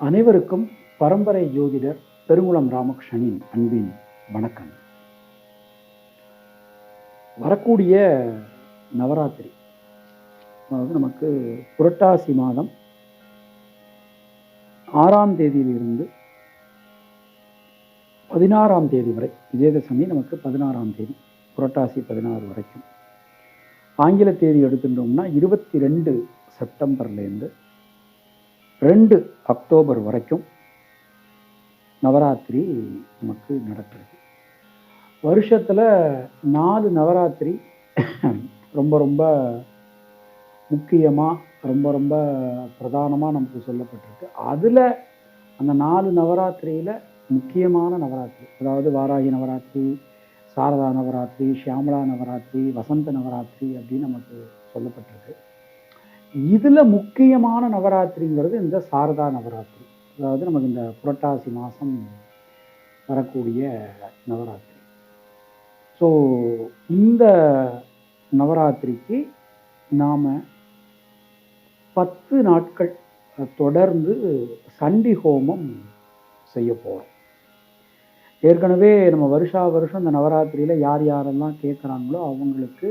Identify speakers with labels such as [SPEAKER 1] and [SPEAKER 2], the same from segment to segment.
[SPEAKER 1] அனைவருக்கும் பரம்பரை ஜோதிடர் பெருங்குளம் ராமகிருஷ்ணனின் அன்பின் வணக்கம். வரக்கூடிய நவராத்திரி அதாவது நமக்கு புரட்டாசி மாதம் ஆறாம் தேதியிலிருந்து பதினாறாம் தேதி வரை விஜயதசமி நமக்கு பதினாறாம் தேதி புரட்டாசி பதினாறு வரைக்கும். ஆங்கில தேதி எடுத்துட்டோம்னா இருபத்தி ரெண்டு செப்டம்பர்லேருந்து ரெண்டு அக்டோபர் வரைக்கும் நவராத்திரி நமக்கு நடக்கிறது. வருஷத்தில் நாலு நவராத்திரி ரொம்ப ரொம்ப முக்கியமாக ரொம்ப ரொம்ப பிரதானமாக நமக்கு சொல்லப்பட்டிருக்கு. அதில் அந்த நாலு நவராத்திரியில் முக்கியமான நவராத்திரி அதாவது வாராகி நவராத்திரி சாரதா நவராத்திரி ஷியாமலா நவராத்திரி வசந்த நவராத்திரி அப்படின்னு நமக்கு சொல்லப்பட்டிருக்கு. இதில் முக்கியமான நவராத்திரிங்கிறது இந்த சாரதா நவராத்திரி. அதாவது நமக்கு இந்த புரட்டாசி மாதம் வரக்கூடிய நவராத்திரி. ஸோ இந்த நவராத்திரிக்கு நாம் பத்து நாட்கள் தொடர்ந்து சண்டி ஹோமம் செய்ய போகிறோம் ஏற்கனவே நம்ம வருஷா வருஷம் இந்த நவராத்திரியில் யார் யாரெல்லாம் கேட்குறாங்களோ அவங்களுக்கு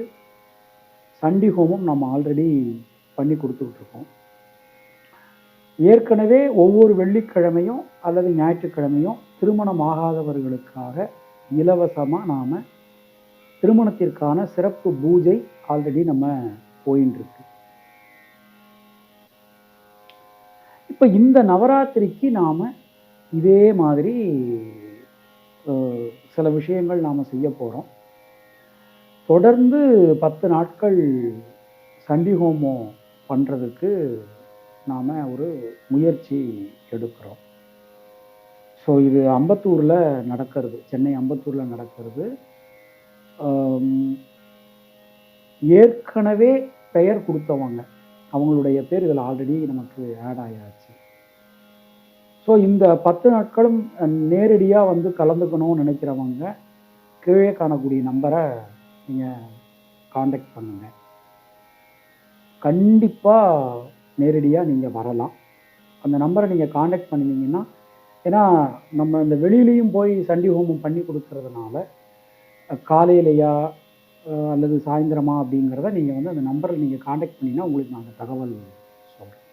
[SPEAKER 1] சண்டி ஹோமம் நம்ம ஆல்ரெடி பண்ணி கொடுத்துட்ருக்கோம் ஏற்கனவே ஒவ்வொரு வெள்ளிக்கிழமையும் அல்லது ஞாயிற்றுக்கிழமையும் திருமணம் ஆகாதவர்களுக்காக இலவசமாக நாம் திருமணத்திற்கான சிறப்பு பூஜை ஆல்ரெடி நம்ம போயின்னு இப்போ இந்த நவராத்திரிக்கு நாம் இதே மாதிரி சில விஷயங்கள் நாம் செய்ய போகிறோம் தொடர்ந்து பத்து நாட்கள் சண்டி ஹோமம் பண்ணுறதுக்கு நாம் ஒரு முயற்சி எடுக்கிறோம். ஸோ இது அம்பத்தூரில் நடக்கிறது. சென்னை அம்பத்தூரில் நடக்கிறது. ஏற்கனவே பெயர் கொடுத்தவங்க. அவங்களுடைய பேர் இதில் ஆல்ரெடி நமக்கு ஆட் ஆயாச்சு. ஸோ இந்த பத்து நாட்களும் நேரடியாக வந்து கலந்துக்கணும்னு நினைக்கிறவங்க கீழே காணக்கூடிய நம்பரை நீங்கள் காண்டாக்ட் பண்ணுங்கள் கண்டிப்பாக நேரடியாக நீங்கள் வரலாம். அந்த நம்பரை நீங்கள் காண்டாக்ட் பண்ணினீங்கன்னா ஏன்னா நம்ம இந்த வெளியிலையும் போய் சண்டி ஹோமம் பண்ணி கொடுக்கறதுனால காலையிலையா அல்லது சாயந்தரமா அப்படிங்கிறத நீங்கள் வந்து அந்த நம்பரில் நீங்கள் காண்டாக்ட் பண்ணிங்கன்னா உங்களுக்கு நாங்கள் தகவல் சொல்கிறேன்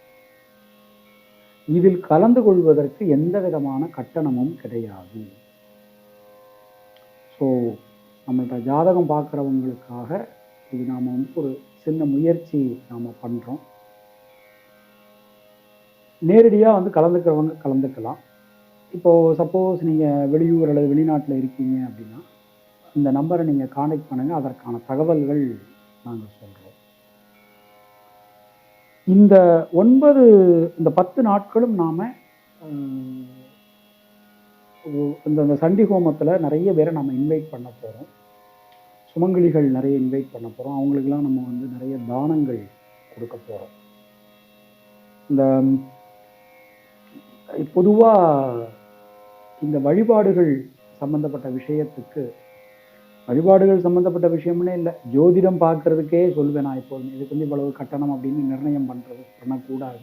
[SPEAKER 1] இதில் கலந்து கொள்வதற்கு எந்த விதமான கட்டணமும் கிடையாது. ஸோ நம்மள்ட்ட ஜாதகம் பார்க்குறவங்களுக்காக இது நாம் வந்து ஒரு சின்ன முயற்சி நாம் பண்ணுறோம் நேரடியாக வந்து கலந்துக்கிறவங்க கலந்துக்கலாம். இப்போது சப்போஸ் நீங்கள் வெளியூர் அல்லது வெளிநாட்டில் இருக்கீங்க அப்படின்னா இந்த நம்பரை நீங்கள் காண்டாக்ட் பண்ணுங்கள் அதற்கான தகவல்கள் நாங்கள் சொல்கிறோம் இந்த ஒன்பது இந்த பத்து நாட்களும் நாம் இந்த சண்டி ஹோமத்தில் நிறைய பேரை நம்ம இன்வைட் பண்ண போகிறோம் சுமங்கலிகள் நிறைய இன்வைட் பண்ண போகிறோம் அவங்களுக்கெல்லாம் நம்ம வந்து நிறைய தானங்கள் கொடுக்க போகிறோம் இந்த பொதுவாக இந்த வழிபாடுகள் சம்பந்தப்பட்ட விஷயத்துக்கு வழிபாடுகள் சம்பந்தப்பட்ட விஷயம்னே இல்லை. ஜோதிடம் பார்க்குறதுக்கே சொல்வேன் நான் எப்போதுமே. இதுக்கு வந்து இவ்வளவு கட்டணம் அப்படின்னு நிர்ணயம் பண்ணுறது பண்ணக்கூடாது.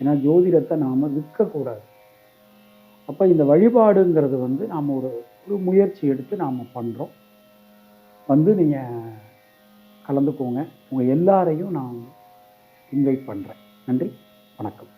[SPEAKER 1] ஏன்னா ஜோதிடத்தை நாம் விற்கக்கூடாது. அப்போ இந்த வழிபாடுங்கிறது வந்து நாம் ஒரு ஒரு முயற்சி எடுத்து நாம் பண்ணுறோம் வந்து நீங்கள் கலந்துக்கோங்க. உங்கள் எல்லாரையும் நான் இன்வைட் பண்ணுறேன் நன்றி. வணக்கம்.